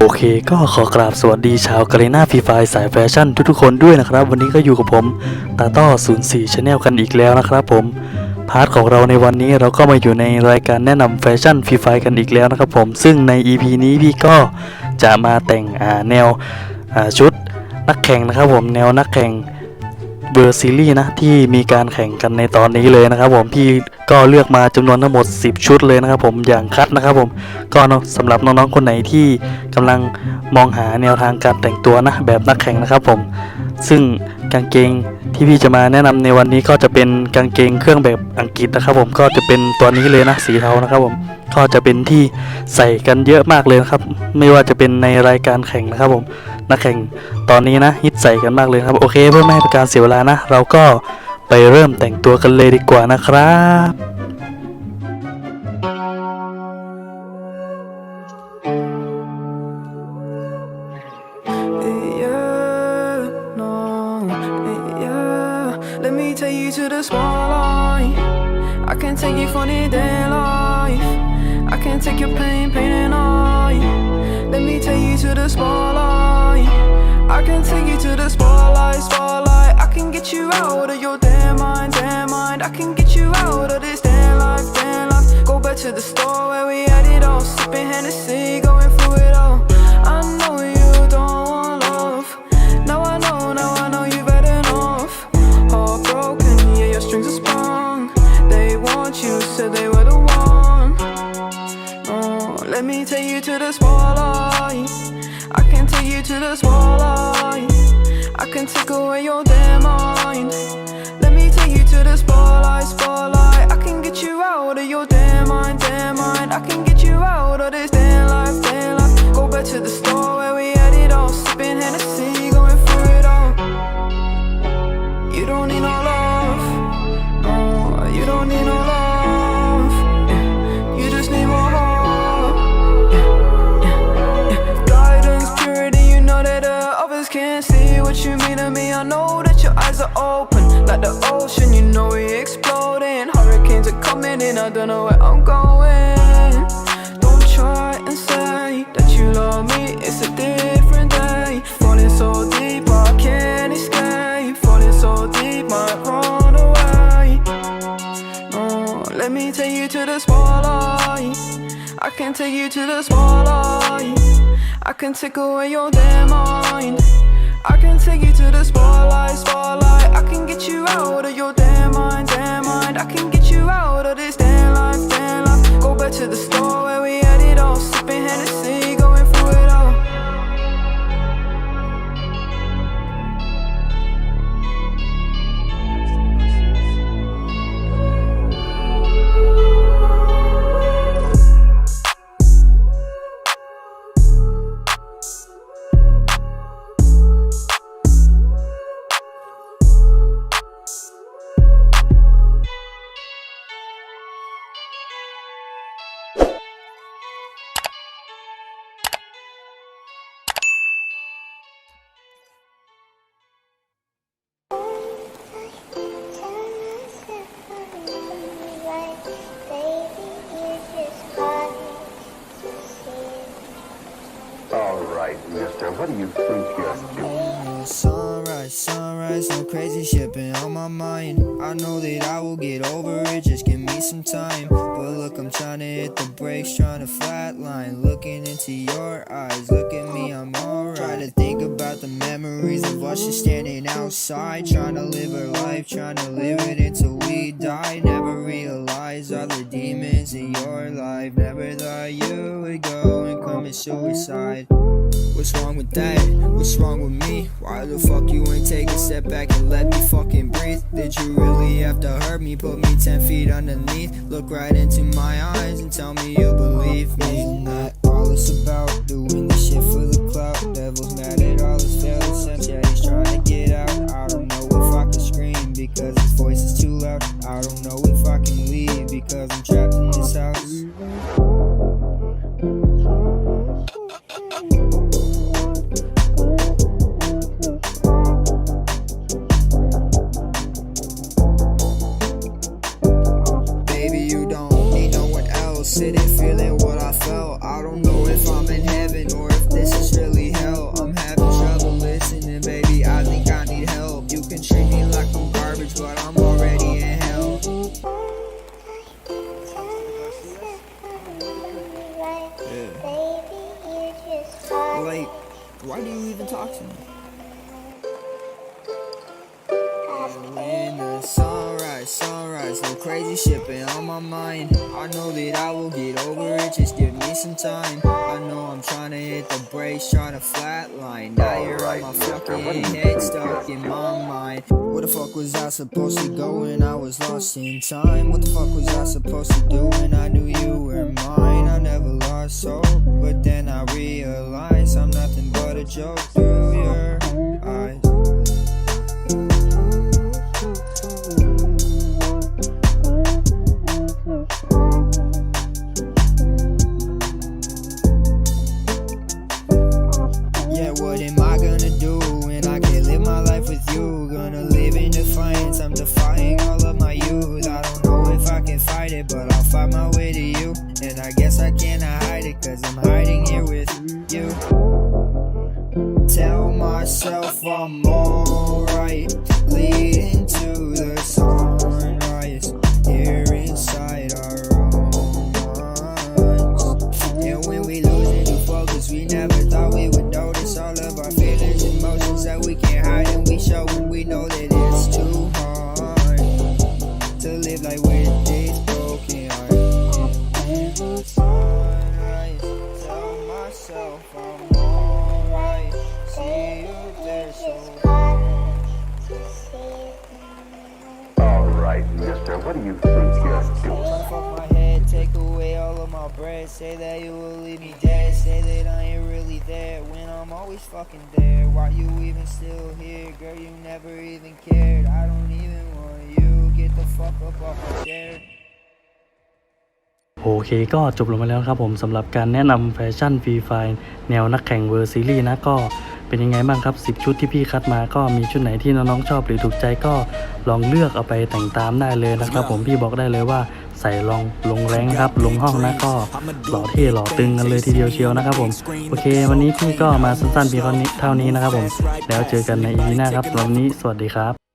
โอเคก็ขอกราบสวัสดีชาวกาเลน่าฟรีไฟสายแฟชั่นทุกๆคนด้วยนะครับ วันนี้ก็อยู่กับผมตาต้อ04 Channel กันอีกแล้วนะครับผม พาร์ทของเราในวันนี้เราก็มาอยู่ในรายการแนะนำแฟชั่นฟรีไฟกันอีกแล้วนะครับผม ซึ่งใน EP นี้พี่ก็จะมาแต่งอ่าแนวอ่าชุดนักแข่งนะครับผมแนวนักแข่ง เบอร์ซีรีส์นะที่มีการแข่งกันในตอนนี้เลยนะครับผมพี่ก็เลือกมาจำนวนทั้งหมด 10 ชุดเลยนะครับผมอย่างคัดนะครับผมก็เนอะสำหรับน้องๆคนไหนที่กำลังมองหาแนวทางการแต่งตัวนะแบบนักแข่งนะครับผมซึ่งกางเกงที่พี่จะมาแนะนำในวันนี้ก็จะเป็นกางเกงเครื่องแบบอังกฤษนะครับผมก็จะเป็นตัวนี้เลยนะสีเทานะครับผมก็จะเป็นที่ใส่กันเยอะมากเลยครับ ไม่ว่าจะเป็นในรายการแข่งนะครับผม นักแข่งตอนนี้นะฮิตใส่กันมากเลยครับโอเคเพื่อไม่ให้เป็นการเสียเวลานะ เราก็ไปเริ่มแต่งตัวกันเลยดีกว่านะครับ I can't take your pain, pain and all. To the spotlight. I can take you to the spotlight. Can take away your damn mind. Let me take you to the spotlight, spotlight. I can get you out of your damn mind, damn mind. I can get you out of this damn life, damn life. Go back to the store what you mean to me. I know that your eyes are open, like the ocean. You know we exploding. Hurricanes are coming in. I don't know where I'm going. Don't try and say that you love me. It's a different day. Falling so deep, I can't escape. Falling so deep, might run away. No, let me take you to the spotlight. I can take you to the spotlight. I can take away your damn mind. I can take you to the spotlight, spotlight. I can get you out of your damn mind, damn mind. I can get you out of this damn life, damn life. Go back to the store All right, mister, what do you think you're doing? Sunrise, sunrise, no crazy shit been on my mind. I know that I will get over it, just give me some time. But look, I'm trying to hit the brakes, trying to flatline. Looking into your eyes, look at me, I'm alright. Try think about the memories of us just standing outside, trying to live our life, trying to live it until we die. Never realize all the demons in your life. Never thought you would go commit suicide. What's wrong with that? What's wrong with me? Why the fuck you ain't take a step back and let me fucking breathe? Did you really have to hurt me? Put me 10 feet underneath? Look right into my eyes and tell me you believe me. What I felt. I don't know if I'm in heaven or if this is really hell. I'm having trouble listening, baby. I think I need help. You can treat me like I'm garbage, but I'm already in hell. Like, why do you even talk to me? Crazy shit been on my mind. I know that I will get over it, just give me some time. I know I'm trying to hit the brakes, trying to flatline. Now you're on my fucking head, stuck in my mind. Where the fuck was I supposed to go when I was lost in time? What the fuck was I supposed to do when I knew you were mine? I never lost hope, but then I realized I'm nothing but a joke but I'll fight my way to you. And I guess I cannot hide it, cause I'm hiding here with you. Tell myself I'm alright, leading to the sunrise. I'm alright. Mister, what do you think you're doing? Say that you will leave me dead. Say that I ain't really there when I'm always fucking there. Why you even still here, girl? You never even cared. I don't even want you. Get the fuck up off my chair. โอเคก็จบลงมาแล้วครับผมสำหรับการแนะนำแฟชั่นฟรีไฟแนวนักแข่งเวอร์ซีรีส์นะก็เป็นยังไงบ้างครับ 10 ชุดที่พี่คัดมาก็มีชุดไหนที่น้องๆชอบหรือถูกใจก็ลองเลือกเอาไปแต่งตามได้เลยนะครับ ผมพี่บอกได้เลยว่าใส่ลองลงแรงครับ ลงห้องนะก็หล่อเท่หล่อตึงกันเลยทีเดียวเชียวนะครับผมโอเค วันนี้พี่ก็มาสั้นๆเพียงเท่านี้เท่านี้นะครับผม แล้วเจอกันในอีพีหน้าครับวันนี้สวัสดีครับ